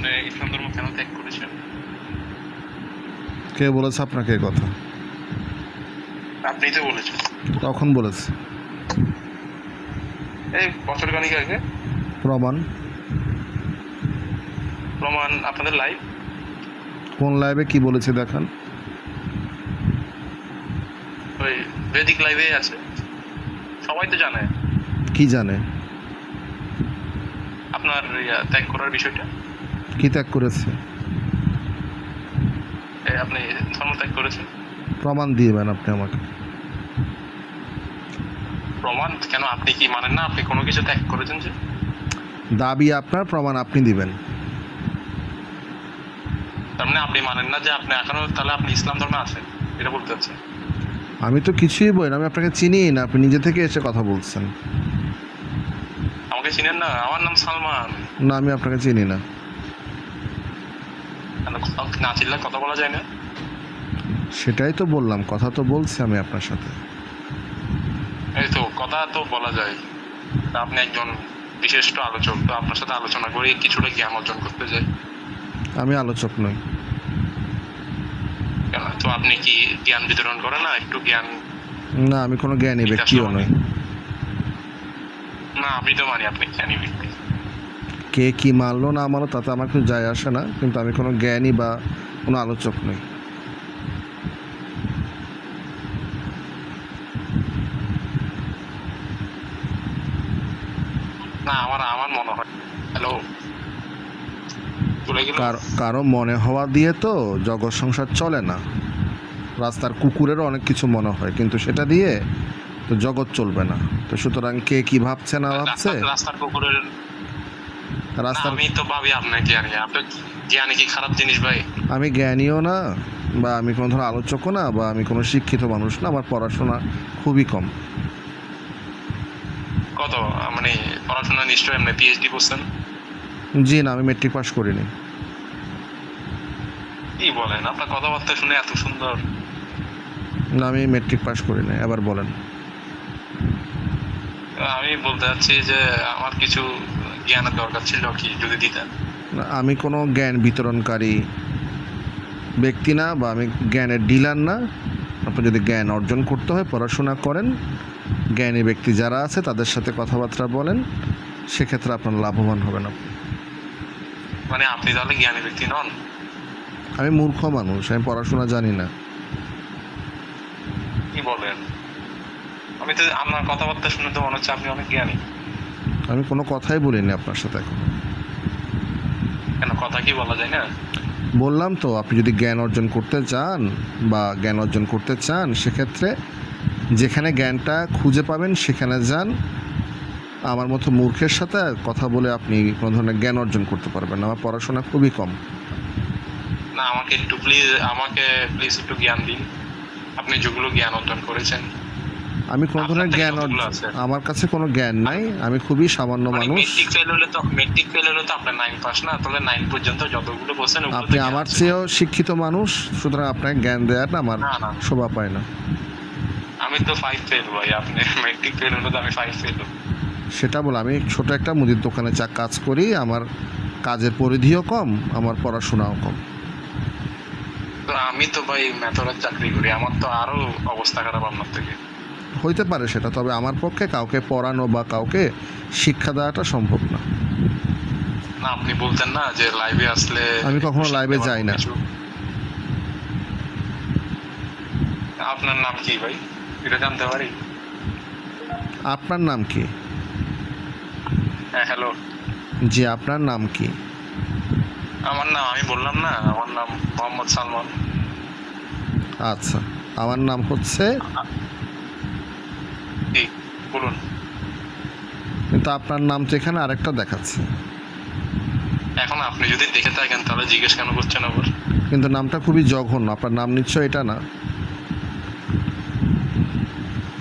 আপনি ইসলাম ধর্ম কেন ত্যাগ করেছেন? কে বলেছে আপনাকে কথা? আপনিই তো বলেছেন। তখন বলেছে? এই বছর খানিক আগে। প্রমাণ। প্রমাণ আপনাদের লাইভ কোন লাইভে কি বলেছে দেখান। ওই বেদিক লাইভে আছে। সবাই তো জানে। কি জানে? আপনার ত্যাগ করার বিষয়টা? কি ত্যাগ করেছে? আপনি ধর্ম ত্যাগ করেছেন? প্রমাণ দিবেন আপনি আমাকে। প্রমাণ? কেন আপনি কি মানেন না? আপনি কোনো কিছু ত্যাগ করেছেন যে? দাবি আপনার প্রমাণ আপনি দিবেন। তার মানে আপনি মানেন না যে আপনি এখনও তাহলে আপনি ইসলাম ধর্মে আছেন? এটা বলতে চাচ্ছেন। আমি তো কিছুই না আমি আপনাকে চিনি না আপনি নিজে থেকে এসে কথা বলছেন। আমাকে চিনেন না? আমার নাম সালমান। না আমি আপনাকে চিনি না। না চিনলে কথা বলা যায় না? সেটাই তো বললাম কথা তো বলছি আমি আপনার সাথে। এই তো কথা তো বলা যায়। আপনি একজন বিশিষ্ট আলোচক তো আপনার সাথে আলোচনা করে কিছুটা জ্ঞান অর্জন করতে চাই। আমি আলোচক নই। তো আপনি কি জ্ঞান বিতরণ করেন না? একটু জ্ঞান না আমি কোনো জ্ঞানী ব্যক্তিও নই। না আমি তো মানি আপনি জ্ঞানী ব্যক্তি। কে কি মানলো না মানলো তাতে আমার কিছু যায় আসে না কিন্তু আমি কোনো জ্ঞানী বা কোনো আলোচক নই। কার- মনে হওয়া দিয়ে তো জগৎ সংসার চলে না। রাস্তার কুকুরেরও অনেক কিছু মনে হয় কিন্তু সেটা দিয়ে তো জগৎ চলবে না। তো সুতরাং কে কি ভাবছে না ভাবছে? রাস্তার- কুকুরের রাস্তার আমি তো ভাবি আপনার জ্ঞানী। আপনি জ্ঞানী কি খারাপ জিনিস ভাই? আমি জ্ঞানীও না বা আমি কোনো ধরনের আলোচকও না বা আমি কোনো শিক্ষিত মানুষ না আমার পড়াশোনা খুবই কম। কত? মানে পড়াশোনা নিশ্চয় এমনি পিএইচডি করছেন? জি না আমি মেট্রিক পাস করিনি। কি বলেন? আপনার কথাবার্তা শুনে এত সুন্দর। না আমি মেট্রিক পাস করিনি এবার বলেন। আমি বলতে চাচ্ছি যে আমার কিছু দরকার ছিল কি যদি দিতেন? আমি কোনো জ্ঞান বিতরণকারী ব্যক্তি না বা আমি জ্ঞানের ডিলার না। আপনি যদি জ্ঞান অর্জন করতে হয় পড়াশোনা করেন জ্ঞানী ব্যক্তি যারা আছে তাদের সাথে কথাবার্তা বলেন সেক্ষেত্রে আপনার লাভবান হবেন আপনি। মানে আপনি তাহলে জ্ঞানী ব্যক্তি নন? আমি মূর্খ মানুষ আমি পড়াশোনা জানি না। কি বলেন? আমি তো আপনার কথাবার্তা শুনে তো মনে হচ্ছে আপনি অনেক জ্ঞানী। আমি কোনো কথাই বলিনি আপনার সাথে এখন। কেন কথা কি বলা যায় না? বললাম তো আপনি যদি জ্ঞান অর্জন করতে চান বা জ্ঞান অর্জন করতে চান সেক্ষেত্রে যেখানে জ্ঞানটা খুঁজে পাবেন সেখানে যান। আমার মতো মূর্খের সাথে কথা বলে আপনি কোনো ধরনের জ্ঞান অর্জন করতে পারবেন না। আমার পড়াশোনা খুবই কম। না আমাকে একটু প্লিজ আমাকে প্লিজ একটু জ্ঞান দিন। আপনি যেগুলো জ্ঞান অর্জন করেছেন। আমি কোনো ধরনের জ্ঞান? আমার কাছে কোনো জ্ঞান নাই। আমি খুবই সামান্য মানে মানুষ। মেট্রিক ফেল হলে তো মেট্রিক ফেল হলে তো আপনার নাইন পাস না তাহলে নাইন পর্যন্ত যতগুলো তো আপনি আমার চেয়েও শিক্ষিত মানুষ সুতরাং আপনাকে জ্ঞান দেওয়াটা আমার। শোভা পায় না। আমি তো ফাইভ ফেল ভাই আপনি মেট্রিক ফেল হলে তো আমি ফাইভ ফেল সেটা বলে আমি ছোট একটা মুদির দোকানে চা কাজ করি আমার কাজের পরিধিও কম আমার পড়াশোনাও কম। আমি তো ভাই মেথরের চাকরি করি আমার তো আরও অবস্থা খারাপ আপনার থেকে। হইতে পারে সেটা তবে আমার পক্ষে কাউকে পড়ানো বা কাউকে শিক্ষা দেওয়াটা সম্ভব না। না আপনি বলতেন না যে লাইভে আসলে আমি কখনো পারব যাই না। আপনার নাম কি ভাই? এটা জানতে পারি? আপনার নাম কি? হ্যাঁ হ্যালো জি আপনার নাম কি? আমার নাম আমি বললাম না আমার নাম মোহাম্মদ সালমান। আচ্ছা আমার নাম হচ্ছে জি বলুন। কিন্তু আপনার নাম তো এখানে আরেকটা দেখাচ্ছে। এখন আপনি যদি দেখে থাকেন তাহলে জিজ্ঞেস কেন করছেন আবার? কিন্তু নামটা খুবই জঘন্য আপনার নাম নিশ্চয় এটা না?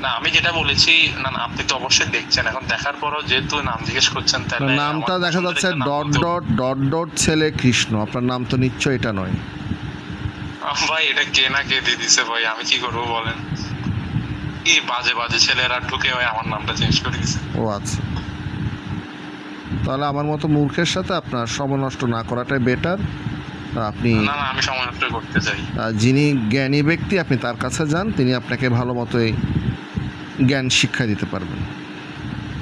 না আমি যেটা বলেছি না না আপনি তো অবশ্যই দেখছেন। এখন দেখার পরও যেহেতু নাম জিজ্ঞেস করছেন তাহলে নামটা দেখা যাচ্ছে ডট ডট ডট ডট ছেলে কৃষ্ণ আপনার নাম তো নিশ্চয় এটা নয়। ভাই এটা কে না কে দিয়ে দিছে ভাই? আমি কি করব বলেন? কি বাজে বাজে ছেলেরা ঢুকে হয় আমার নামটা চেঞ্জ করে দিছে। ও আচ্ছা। তাহলে আমার মতো মূর্খের সাথে আপনার সময় নষ্ট না করাটাই বেটার আপনি না না আমি সময় নষ্ট করতে চাই। যিনি জ্ঞানী ব্যক্তি আপনি তার কাছে যান তিনি আপনাকে ভালো মতোই জ্ঞান শিক্ষা দিতে পারবেন।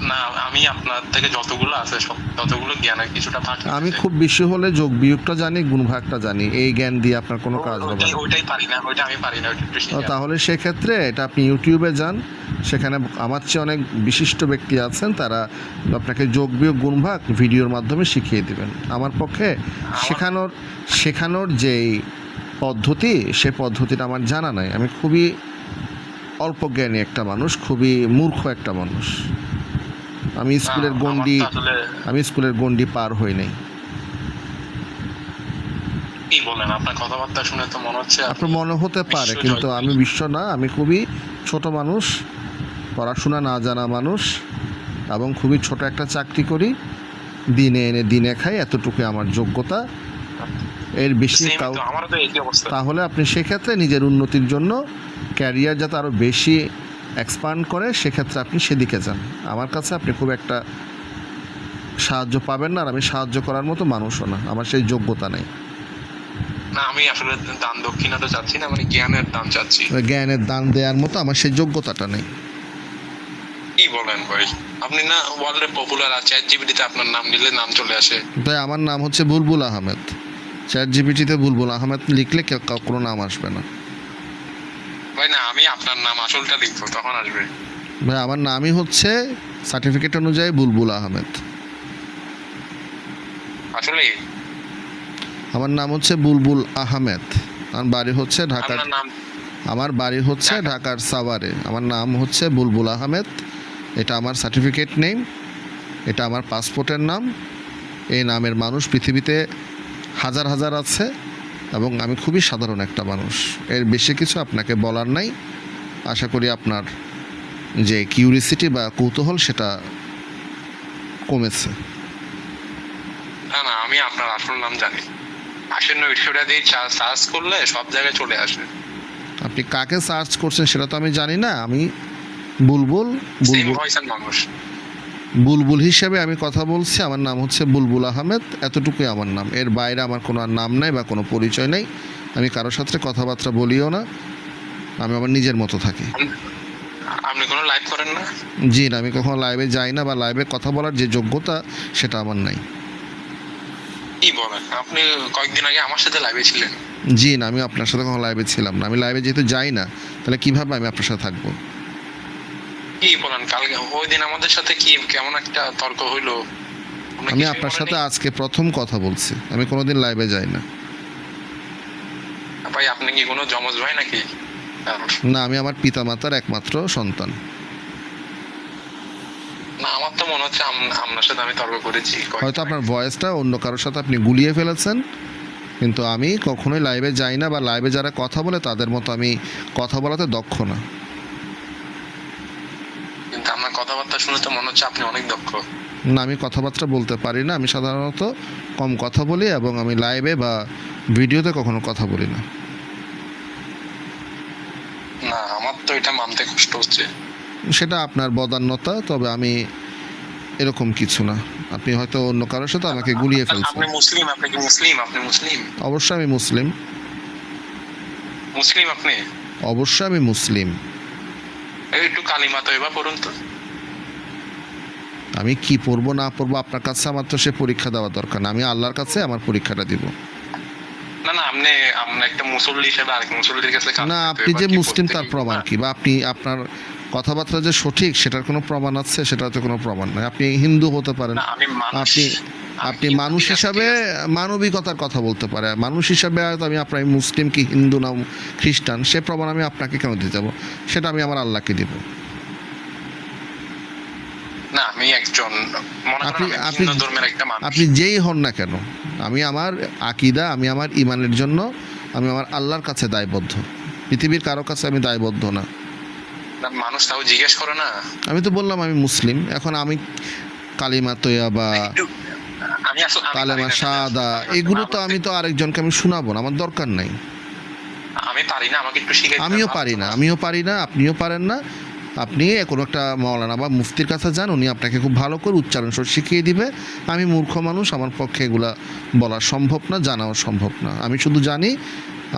না আমি আপনার থেকে যতগুলো আছে সব ততগুলো জ্ঞানের কিছুটা থাকে। আমি খুব বেশি হলে যোগ বিয়োগটা জানি গুণভাগটা জানি। এই জ্ঞান দিয়ে আপনার কোনো কাজ হবে না। ওইটাই পারি না ওইটা আমি পারি না। তাহলে সেক্ষেত্রে এটা আপনি ইউটিউবে যান সেখানে আমার চেয়ে অনেক বিশিষ্ট ব্যক্তি আছেন তারা আপনাকে যোগ বিয়োগ গুণভাগ ভিডিওর মাধ্যমে শিখিয়ে দেবেন। আমার পক্ষে শেখানোর শেখানোর যেই পদ্ধতি সে পদ্ধতিটা আমার জানা নাই। আমি খুবই অল্প জ্ঞানী একটা মানুষ খুবই মূর্খ একটা মানুষ। আমি স্কুলের আসলে আমি স্কুলের গণ্ডি পার হই নাই। কি বলেন আপনার কথাবার্তা শুনে তো মনে হচ্ছে আপনার মনে হতে পারে কিন্তু আমি বিশ্ব না আমি খুবই ছোট মানুষ পড়াশোনা না জানা মানুষ এবং খুবই ছোট একটা চাকরি করি দিনে এনে দিনে খাই এতটুকু আমার যোগ্যতা। এর বেশি তাহলে আপনি সেক্ষেত্রে নিজের উন্নতির জন্য ক্যারিয়ার যাতে আরও বেশি এক্সপান্ড করে সেক্ষেত্রে আপনি সেদিকে যান। আমার কাছে আপনি খুব একটা সাহায্য পাবেন না আর আমি সাহায্য করার মতো মানুষও না। আমার সেই যোগ্যতা নেই। না আমি আসলে দান দক্ষিণাটা চাচ্ছি না মানে জ্ঞানের দান চাচ্ছি। জ্ঞানের দান দেওয়ার মতো আমার সেই যোগ্যতাটা নেই। কি বলেন ভাই? আপনি না ওয়ার্ল্ডে পপুলার আছে জিবিটিতে আপনার নাম নিলে নাম চলে আসে। তাই আমার নাম হচ্ছে বুলবুল আহমেদ। চ্যাট জিপিটিতে বুলবুল আহমেদ লিখলে কোনো নাম আসবে না। ভাই না আমি আপনার নাম আসলটা লিখব তখন আসবে। ভাই আমার নামই হচ্ছে সার্টিফিকেট অনুযায়ী বুলবুল আহমেদ। আসলে? আমার নাম হচ্ছে বুলবুল আহমেদ। আমার বাড়ি হচ্ছে ঢাকার নাম? আমার বাড়ি হচ্ছে ঢাকার সাভারে। আমার নাম হচ্ছে বুলবুল আহমেদ। এটা আমার সার্টিফিকেট নেম। এটা আমার পাসপোর্টের নাম। এই নামের মানুষ পৃথিবীতে হাজার হাজার আছে। এবং আমি খুবই সাধারণ একটা মানুষ। এর বেশি কিছু আপনাকে বলার নাই। আশা করি আপনার যে কিউরিসিটি বা কৌতূহল সেটা কমেছে। না না আমি আপনার আসল নাম জানি। আসন্ন উৎসটা দিয়ে সার্চ করলে সব জায়গায় চলে আসে আপনি কাকে সার্চ করছেন সেটা তো আমি জানি না। আমি বুলবুল বুলবুল মানুষ। বুলবুল হিসেবে আমি কথা বলছি আমার নাম হচ্ছে বুলবুল আহমেদ এতটুকুই আমার নাম। এর বাইরে আমার কোনো আর নাম নাই বা কোনো পরিচয় নেই আমি কারোর সাথে কথাবার্তা বলিও না আমি আমার নিজের মতো থাকি। আপনি কোনো লাইভ করেন না? জি না আমি কখনো লাইভে যাই না বা লাইভে কথা বলার যে যোগ্যতা সেটা আমার নাই। কি বলেন? আপনি কয়েকদিন আগে আমার সাথে লাইভে ছিলেন। জি না আমি আপনার সাথে কখনো লাইভে ছিলাম না। আমি লাইভে যেহেতু যাই না তাহলে কীভাবে আমি আপনার সাথে থাকব? কি বলেন? কালকে ওই দিন আমাদের সাথে কি কেমন একটা তর্ক হইল? আমি আপনার সাথে আজকে প্রথম কথা বলছি। আমি কোনোদিন লাইভে যাই না। ভাই আপনি কি কোনো জমজ ভাই নাকি? না আমি আমার পিতামাতার একমাত্র সন্তান। না আমার তো মনে হচ্ছে আপনার সাথে আমি তর্ক করেছি হয়তো আপনার। ভয়েসটা অন্য কারোর সাথে আপনি গুলিয়ে ফেলেছেন কিন্তু আমি কখনোই লাইভে যাই না বা লাইভে যারা কথা বলে তাদের মতো আমি কথা বলাতে দক্ষ না কিন্তু আপনার কথাবার্তা শুনে তো মনে হচ্ছে আপনি অনেক দক্ষ। না আমি কথাবার্তা বলতে পারি না। আমি সাধারণত কম কথা বলি এবং আমি লাইভে বা ভিডিওতে কখনো কথা বলি না। না আমার তো এটা মানতে কষ্ট হচ্ছে। সেটা আপনার বদান্যতা তবে আমি এরকম কিছু না। আপনি হয়তো অন্য কারোর সাথে আমাকে গুলিয়ে ফেলছেন। আপনি মুসলিম আপনি কি মুসলিম? আপনি মুসলিম? অবশ্যই আমি মুসলিম। মুসলিম আপনি? অবশ্যই আমি মুসলিম। এই একটু কালিমা তো এবার পড়ুন তো। আমি কি পড়ব না পড়ব আপনার কাছে আমার তো সে পরীক্ষা দেওয়া দরকার না। আমি আল্লাহর কাছে আমার পরীক্ষাটা দিব। না না আপনি আপনি একটা মুসল্লি হিসেবে আরেক মুসল্লির কাছে না আপনি যে মুসলিম তার প্রমাণ কি? বা আপনি আপনার কথাবার্তা যে সঠিক সেটার কোনো প্রমাণ আছে? সেটার তো কোনো প্রমাণ নাই। আপনি হিন্দু হতে পারেন। আপনি আপনি মানুষ হিসাবে মানবিকতার কথা বলতে পারে। মানুষ হিসাবে হয়তো আমি আপনার মুসলিম কি হিন্দু না খ্রিস্টান সে প্রমাণ আমি আপনাকে কেন দিতে যাব? সেটা আমি আমার আল্লাহকে দিব। আমি একজন মনে করেন আপনি- আমি আপনি- ধর্মের একটা মানুষ। আপনি যেই হন না কেন আমি আমার আকিদা আমি আমার ইমানের জন্য আমি আমার আল্লাহর কাছে দায়বদ্ধ। পৃথিবীর কারও কাছে আমি দায়বদ্ধ না। মানুষ তাও জিজ্ঞেস করে না? আমি তো বললাম আমি মুসলিম। এখন আমি কালিমা তৈয়া বা একটু আমি আসলে আমি পারি কালেমা সাদা এগুলো তো আমি তো আরেকজনকে আমি শোনাবো না আমার দরকার নাই। আমি পারি না আমাকে একটু শিখাই আমিও পারি না আমিও পারি না আপনিও পারেন না। আপনি কোনো একটা মৌলানা বা মুফতির কাছে যান, উনি আপনাকে খুব ভালো করে উচ্চারণ সহ শিখিয়ে দিবে। আমি মূর্খ মানুষ, আমার পক্ষে এগুলা বলা সম্ভব না, জানাও সম্ভব না। আমি শুধু জানি,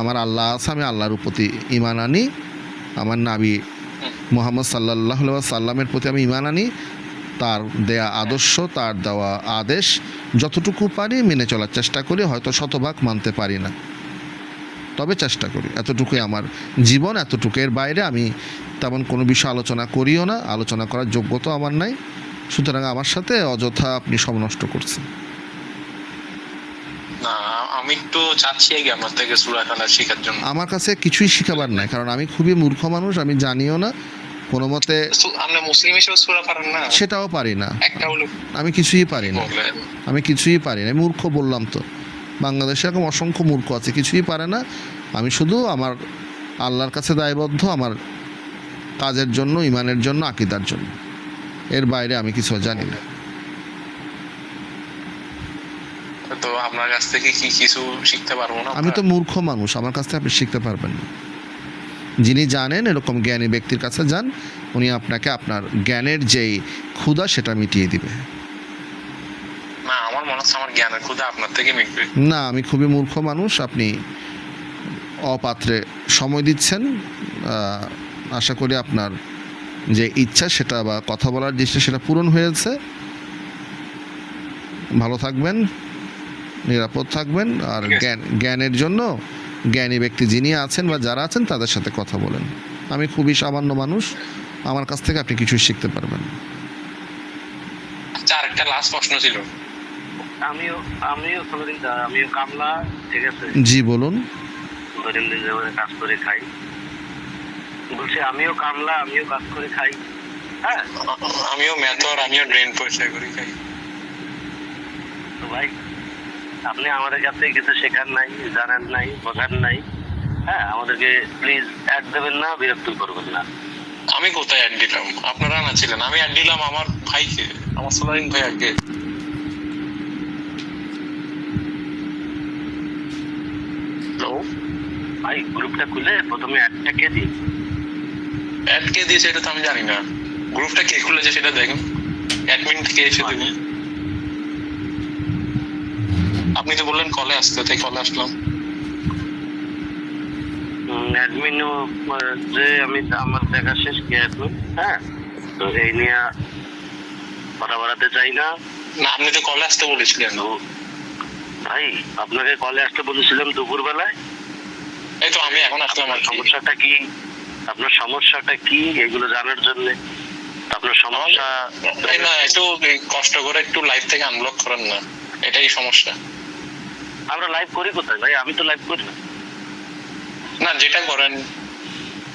আমার আল্লাহ আছে, আমি আল্লাহর প্রতি ইমান আনি, আমার নাবি মোহাম্মদ সাল্লাহ সাল্লামের প্রতি আমি ইমান আনি, তার দেয়া আদর্শ, তার দেওয়া আদেশ, যতটুকু পারি মেনে চলার চেষ্টা করি, হয়তো শতভাগ মানতে পারি না। তবে চেষ্টা করি। এতটুকুই আমার জীবন এতটুকু এর বাইরে। আমি তেমন কোনো বিষয় আলোচনা করিও না। আলোচনা করার যোগ্যতা আমার নাই। সুতরাং আমার সাথে অযথা আপনি সব নষ্ট করছেন। না আমি একটু চাচ্ছি আগে আপনার থেকে সুরা খানা শেখার জন্য। আমার কাছে কিছুই শিখাবার নাই কারণ আমি খুবই মূর্খ মানুষ আমি জানিও না। কোনো মতে আপনি মুসলিম হিসেবে সুরা পারেন না? সেটাও পারি না। আমি কিছুই পারি না। আমি কিছুই পারি না। মূর্খ বললাম তো। বাংলাদেশে এরকম অসংখ্য মূর্খ আছে কিছুই পারে না। আমি শুধু আমার আল্লাহর কাছে দায়বদ্ধ আমার কাজের জন্য ইমানের জন্য আকিদার জন্য। এর বাইরে আমি কিছু জানি না। তো আপনার কাছ থেকে কি কিছু শিখতে পারব না? আমি তো মূর্খ মানুষ আমার কাছ থেকে আপনি শিখতে পারবেন না। যিনি জানেন এরকম জ্ঞানী ব্যক্তির কাছে যান উনি আপনাকে আপনার জ্ঞানের যেই ক্ষুধা সেটা মিটিয়ে দিবে। মনে হচ্ছে আমার জ্ঞানের ক্ষুদা আপনার থেকে মিটবে। না আমি খুবই মূর্খ মানুষ আপনি অপাত্রে সময় দিচ্ছেন আশা করি আপনার যে ইচ্ছা সেটা বা কথা বলার দৃষ্টি সেটা পূরণ হয়েছে। ভালো থাকবেন নিরাপদ থাকবেন আর জ্ঞান জ্ঞানের জন্য জ্ঞানী ব্যক্তি যিনি আছেন বা যারা আছেন তাদের সাথে কথা বলেন। আমি খুবই সামান্য মানুষ আমার কাছ থেকে আপনি কিছুই শিখতে পারবেন। আচ্ছা আরেকটা লাস্ট প্রশ্ন ছিল। আমিও আমিও কোনোদিন আমিও কামলা ঠিক আছে? জি বলুন। দৈনন্দিন জীবনে কাজ করে খাই। বলছি আমিও কামলা আমিও কাজ করে খাই। হ্যাঁ? আমিও মেথর আমিও ড্রেন পরিষ্কার করি খাই। তো ভাই আপনি আমাদের কাছে কিছু শেখার নাই জানার নাই বোঝার নাই। হ্যাঁ আমাদেরকে প্লিজ অ্যাড দেবেন না বিরক্ত করবেন না। আমি কোথায় অ্যাড দিলাম? আপনারা না ছিলেন। আমি অ্যাড দিলাম আমার ভাইকে আমার সোলারিন ভাই আগে হ্যালো ভাই গ্রুপটা খুলে প্রথমে অ্যাডটা কে দিই অ্যাড কে দিয়েছে এটা তো আমি জানি না। গ্রুপটা কে খুলেছে সেটা দেখুন। অ্যাডমিন থেকে এসে দেবেন আপনি তো বললেন কলে আসতে তাই কলে আসলাম। অ্যাডমিনও যে আমি আমার দেখা শেষ কে অ্যাডমিন হ্যাঁ? তো এই নিয়ে কথা বাড়াতে চাই না। না আপনি তো কলে আসতে বলেছিলেন। ভাই আপনাকে কলে আসতে বলেছিলাম দুপুর বেলায় এই তো আমি এখন আসলাম সমস্যাটা কি? আপনার সমস্যাটা কি? এগুলো জানার জন্য। আপনার সমস্যা না একটু কষ্ট করে একটু লাইভ থেকে করেন না। এটাই সমস্যা। আমরা লাইভ করি কোথায় ভাই? আমি তো লাইভ করি না। যেটা করেন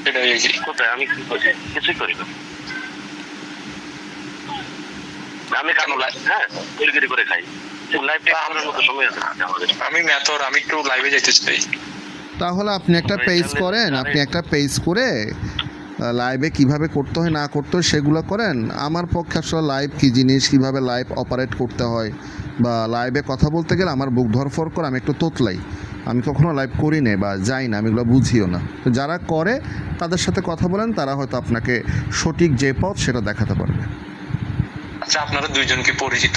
সেটাই কোথায়? আমি কি করি? কিছুই করি না। আমি কেন লাইভ হ্যাঁ করে খাই। লাইভটা করার মতো সময় আছে আমাদের। আমি মেথর আমি একটু লাইভে যাইতে চাই। তাহলে আপনি একটা পেজ করেন আপনি একটা পেজ করে লাইভে কীভাবে করতে হয় না করতে হয় সেগুলো করেন। আমার পক্ষে আসলে লাইভ কী জিনিস কীভাবে লাইভ অপারেট করতে হয় বা লাইভে কথা বলতে গেলে আমার বুক ধরফর করে আমি একটু তোতলাই। আমি কখনো লাইভ করি না বা যাই না আমি এগুলো বুঝিও না। তো যারা করে তাদের সাথে কথা বলেন তারা হয়তো আপনাকে সঠিক যে পথ সেটা দেখাতে পারবে। আচ্ছা আপনারা দুইজন কি পরিচিত?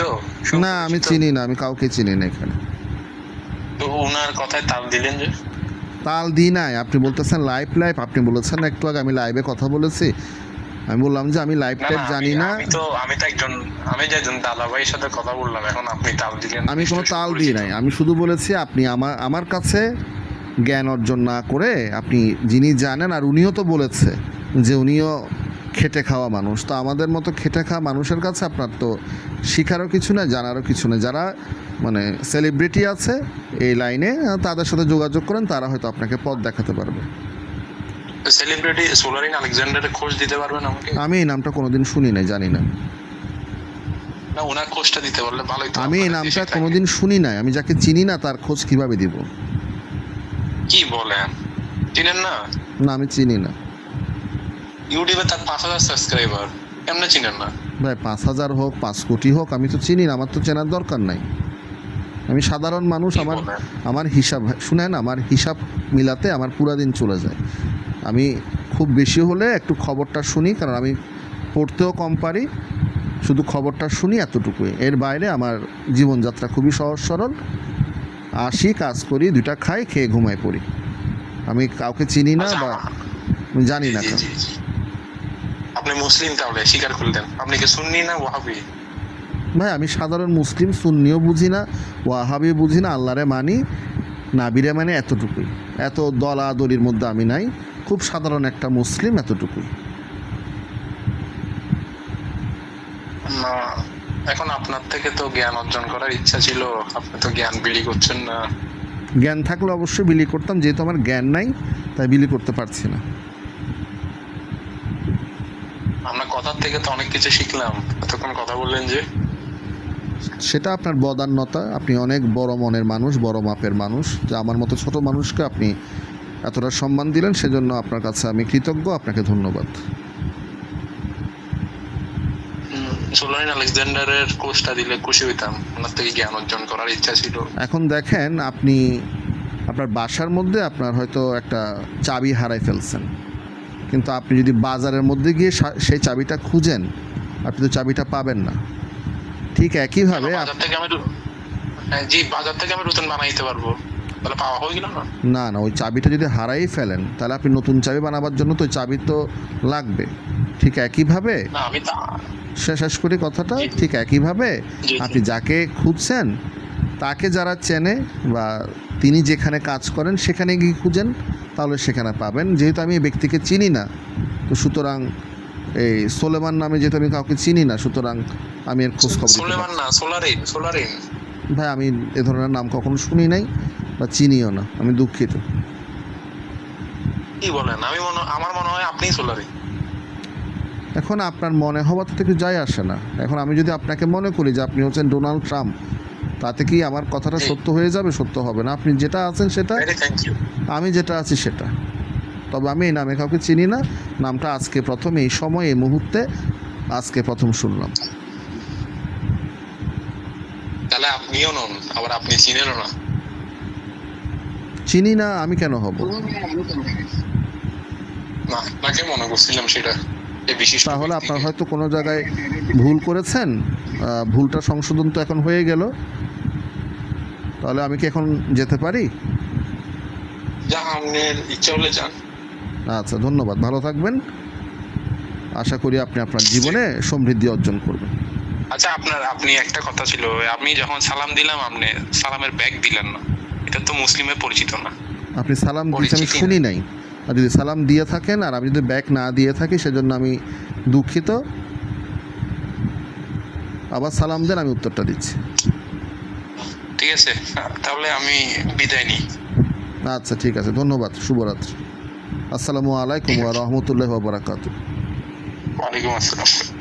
না আমি চিনি না আমি কাউকে চিনি না এখানে। তো ওনার কথায় তাল দিলেন যে? তাল দিই নাই। আপনি বলতেছেন লাইভ লাইভ আপনি বলেছেন একটু আগে আমি লাইভে কথা বলেছি। আমি বললাম যে আমি লাইভ টাইপ জানি না। আমি তো আমি তো একজন আমি যে একজন দালাভাইয়ের সাথে কথা বললাম এখন আপনি তাল দিলেন আমি কোনো তাল দিই নাই। আমি শুধু বলেছি আপনি আমার আমার কাছে জ্ঞান অর্জন না করে আপনি যিনি জানেন আর উনিও তো বলেছে যে উনিও খেটে খাওয়া মানুষ। তো আমাদের মতো খেটে খাওয়া মানুষের কাছে আপনার তো শিখারও কিছু না জানারও কিছু না যারা মানে সেলিব্রিটি আছে এই লাইনে তাদের সাথে যোগাযোগ করেন তারা হয়তো আপনাকে পথ দেখাতে পারবে। সেলিব্রিটি সোলারিন আলেকজান্ডারের খোঁজ দিতে পারবেন আমাকে? আমি এই নামটা কোনোদিন শুনি নাই জানি না। না ওনার খোঁজটা দিতে পারলে ভালোই তো আমি এই নামটা। কোনোদিন শুনি নাই আমি যাকে চিনি না তার খোঁজ কীভাবে দিব? কি বলেন? চিনেন না? না আমি চিনি না। ইউটিউবে তার পাঁচ হাজার সাবস্ক্রাইবার এমনি চিনেন না? ভাই পাঁচ হাজার হোক পাঁচ কোটি হোক আমি তো চিনি না আমার তো চেনার দরকার নাই। আমি সাধারণ মানুষ আমার আমার হিসাব শুনেন আমার হিসাব মিলাতে আমার পুরা দিন চলে যায়। আমি খুব বেশি হলে একটু খবরটা শুনি কারণ আমি পড়তেও কম পারি। শুধু খবরটা শুনি এতটুকুই। এর বাইরে আমার জীবনযাত্রা খুবই সহজ সরল। আসি কাজ করি দুইটা খাই খেয়ে ঘুমাই পড়ি। আমি কাউকে চিনি না আচ্ছা, বা আমি জানি না। আপনি মুসলিম তাহলে স্বীকার করলেন আপনি কি সুন্নি না ওয়াহাবি? ভাই আমি সাধারণ মুসলিম সুন্নিও বুঝি না ওয়াহাবিও বুঝি না আল্লাহরে মানি নাবিরে মানে এতটুকুই। এত দলাদলির মধ্যে আমি নাই খুব সাধারণ একটা মুসলিম এতটুকুই। না এখন আপনার থেকে তো জ্ঞান অর্জন করার ইচ্ছা ছিল আপনি তো জ্ঞান বিলি করছেন না। জ্ঞান থাকলে অবশ্যই বিলি করতাম যেহেতু আমার জ্ঞান নাই তাই বিলি করতে পারছি না আপনার কথার থেকে তো অনেক কিছু শিখলাম। এতক্ষণ কথা বললেন যে। সেটা আপনার বদান্যতা আপনি অনেক বড় মনের মানুষ বড় মাপের মানুষ। যে আমার মতো ছোট মানুষকে আপনি এতটা সম্মান দিলেন সেজন্য আপনার কাছে আমি কৃতজ্ঞ আপনাকে ধন্যবাদ। সোলারিন আলেকজান্ডারের কোর্সটা দিলে খুশি হইতাম। ওনার থেকে জ্ঞান অর্জন করার ইচ্ছা ছিল। এখন দেখেন আপনি আপনার বাসার মধ্যে আপনার হয়তো একটা চাবি হারাই ফেলছেন। কিন্তু আপনি যদি বাজারের মধ্যে গিয়ে সেই চাবিটা খুঁজেন আপনি তো চাবিটা পাবেন না। ঠিক একইভাবে হ্যাঁ, জি বাজার থেকে আমি নতুন বানাই পারব। তাহলে পাওয়া হয়ে গেল না? না না ওই চাবিটা যদি হারাই ফেলেন তাহলে আপনি নতুন চাবি বানাবার জন্য তো চাবি তো লাগবে। ঠিক একইভাবে শেষ শেষ করি কথাটা ঠিক একইভাবে। আপনি যাকে খুঁজছেন তাকে যারা চেনে বা তিনি যেখানে কাজ করেন সেখানে গিয়ে খুঁজেন তাহলে সেখানে পাবেন। যেহেতু আমি এই ব্যক্তিকে চিনি না তো সুতরাং এই সোলেমান নামে যেহেতু আমি কাউকে চিনি না সুতরাং আমি এর খোঁজ খবর সোলেমান না। সোলারিন সোলারিন। ভাই আমি এ ধরনের নাম কখনো শুনি নাই বা চিনিও না আমি দুঃখিত। কি বলেন? আমি মনে আমার মনে হয় আপনিই সোলারিন। এখন আপনার মনে হওয়া তো কিছু যায় আসে না। এখন আমি যদি আপনাকে মনে করি যে আপনি হচ্ছেন ডোনাল্ড ট্রাম্প তাতে কি আমার কথাটা সত্য হয়ে যাবে? সত্য হবে না। আপনি যেটা আছেন সেটা আমি যেটা আছি সেটা। তবে আমি এই নামে কাউকে চিনি না। নামটা আজকে প্রথম এই সময় এই মুহূর্তে আজকে প্রথম শুনলাম। তাহলে আপনিও নন আবার আপনি চিনেনও না। চিনি না আমি কেন হব? না আপনাকে মনে করছিলাম সেটা তাহলে আপনার হয়তো কোনো জায়গায় ভুল করেছেন। ভুলটা সংশোধন তো এখন হয়ে গেল। তাহলে আমি কি এখন যেতে পারি? যা আপনার ইচ্ছা হলে যান। আচ্ছা ধন্যবাদ। ভালো থাকবেন। আশা করি আপনি আপনার জীবনে সমৃদ্ধি অর্জন করবেন। আচ্ছা আপনার আপনি একটা কথা ছিল আমি যখন সালাম দিলাম আপনি সালামের ব্যাগ দিলেন না। এটা তো মুসলিমের পরিচিত না। আপনি সালাম দিতে আমি শুনি নাই। আর যদি সালাম দিয়ে থাকেন আর আমি যদি ব্যাক না দিয়ে থাকি সেজন্য আমি দুঃখিত। আবার সালাম দেন আমি উত্তরটা দিচ্ছি। ঠিক আছে তাহলে আমি বিদায় নিই। আচ্ছা ঠিক আছে ধন্যবাদ শুভরাত্রি। আসসালামু আলাইকুম ওয়া রহমতুল্লাহ ওয়া ওয়ালাইকুম আসসালাম।